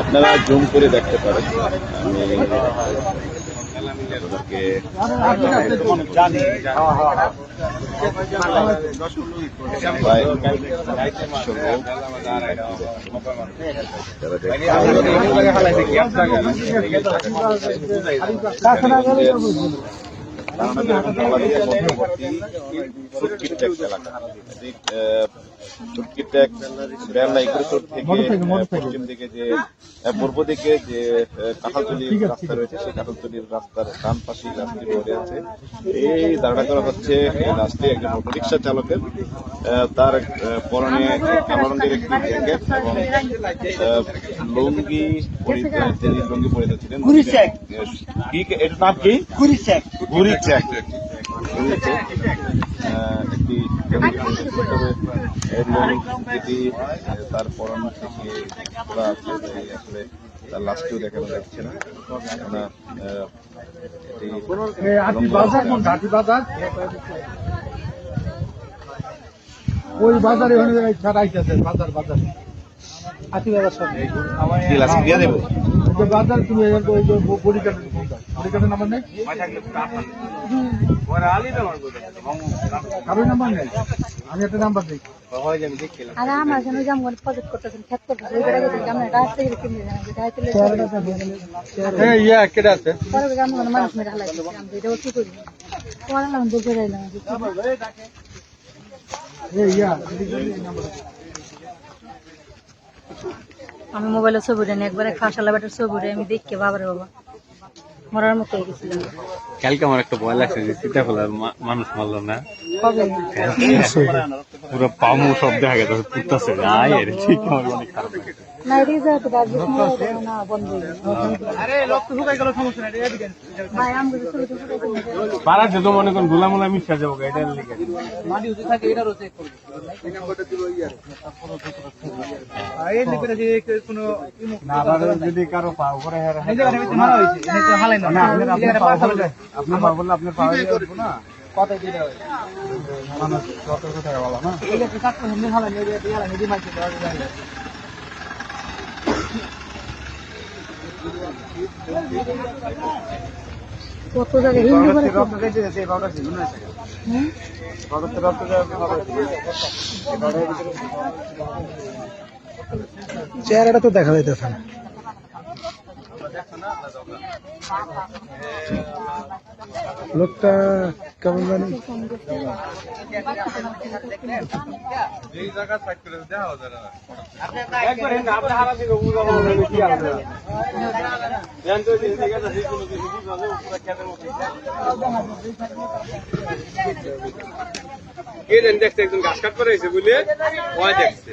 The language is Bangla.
আপনারা জুম করে দেখতে পারেন। আমি পশ্চিম দিকে যে পূর্ব দিকে যে কাঁঠালতলির রাস্তা রয়েছে সেই কাঁঠালতলির রাস্তার ডান পাশে রাস্তাটি পড়ে আছে এই দাঁড়া করা হচ্ছে এই রাস্তায় একজন অটোরিকশা চালকের তার পরনে কালো রঙের একটি জ্যাকেট এবং লুঙ্গি পরিধান তিনি লুঙ্গি পরিধান ছিলেন কি এটার নাম কি কুড়ি চেক একটি তার পরন থেকে খোলা আছে আসলে তার লাস্টেও দেখানো যাচ্ছে না কেননা এটি বাজার ওই বাজারে ওখানে ছাড়াইতেছে বাজার বাজার। হাতি বাজার সব দিয়ে দেবো। বাজার তুমি এখান থেকে ওই যে পরিকাঠের ফোন দাও পরিকাঠের নাম্বার নেই? কারোর নাম্বার নেই? আমি একটা নাম্বার দিই। আর আমার এখানে যেমন প্রজেক্ট করতেছেন খেত করতেছেন ওই বেড়া গেছে আমরা গাছ থেকে কিনে জানা যে গাছ থেকে হ্যাঁ ইয়া কেটে আছে। পরে আমি কোনো মানুষ মেরে হালাই আমি এটা কি করি? পরে না দেখে রাইলাম এই ইয়া আমি মোবাইলে ছবি উঠে একবারে খাসালা বেটার ছবি উঠে আমি দেখে বাবারে বাবা। মরার মতো হয়ে গেছিলাম। কালকে আমার একটা ভয় লাগছে যে সীতাফলার মানুষ মারলো না। কবে? পুরো পামু সব দেখা গেছে পুতছে আয় এর ঠিক আমার অনেক খারাপ না এদিকে তো ডাকবে না বন্ধ হয়ে গেছে। ভাই আমি ছবি তো ফুটাইছি পাড়ার যত মনে করেন গোলামোলা মিশা যাব আবার যদি কারও পা উপরে হেরা মারা হয়েছে না আপনি পা বললে আপনার পা না? কত দিলে মানুষ কত কথা বলা না? কত জায়গায় হিন্দু করে রক্ত খাইতে গেছে এই বাবুটা ছিল না হুম? রক্ত রক্ত চেহারাটা তো দেখা যাইতেছে না। লোকটা কেমন জানি? কে দেখছে, একজন গাছ কাট করে বুঝলে? ভয় দেখছে।